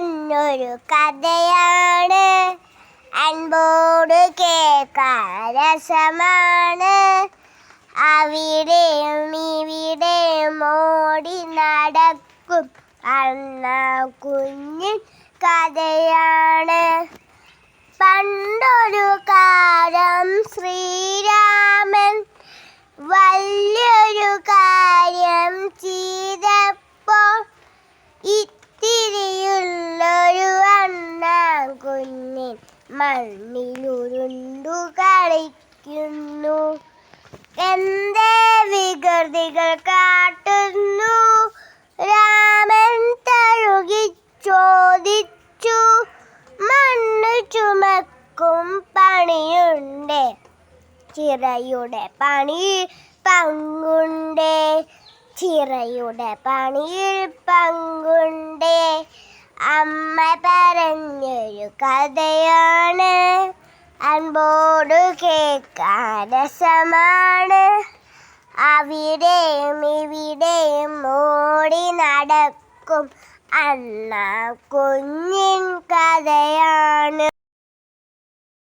പറഞ്ഞൊരു കഥയാണ്. അൻപോട് കേസമാണ് അവിടെ ഇവിടെയും ഓടി നടക്കും. അന്ന കുഞ്ഞിൻ കഥയാണ് മണ്ണിലുരുണ്ടു കളിക്കുന്നു എന്തേ വികൃതികൾ കാട്ടുന്നു. രാമൻ തഴുകി ചോദിച്ചു മണ്ണ് ചുമക്കും പണിയുണ്ട്? ചിറയുടെ പണി പങ്കുണ്ട്? ചിറയുടെ പണിയിൽ പങ്കുണ്ട്? അമ്മ പറഞ്ഞൊരു കഥയാണ്. അൻപോട് കേൾക്കാൻ രസമാണ്. അവിടെയും ഇവിടെയും ഓടി നടക്കും. അണ്ണ കുഞ്ഞിൻ കഥയാണ്.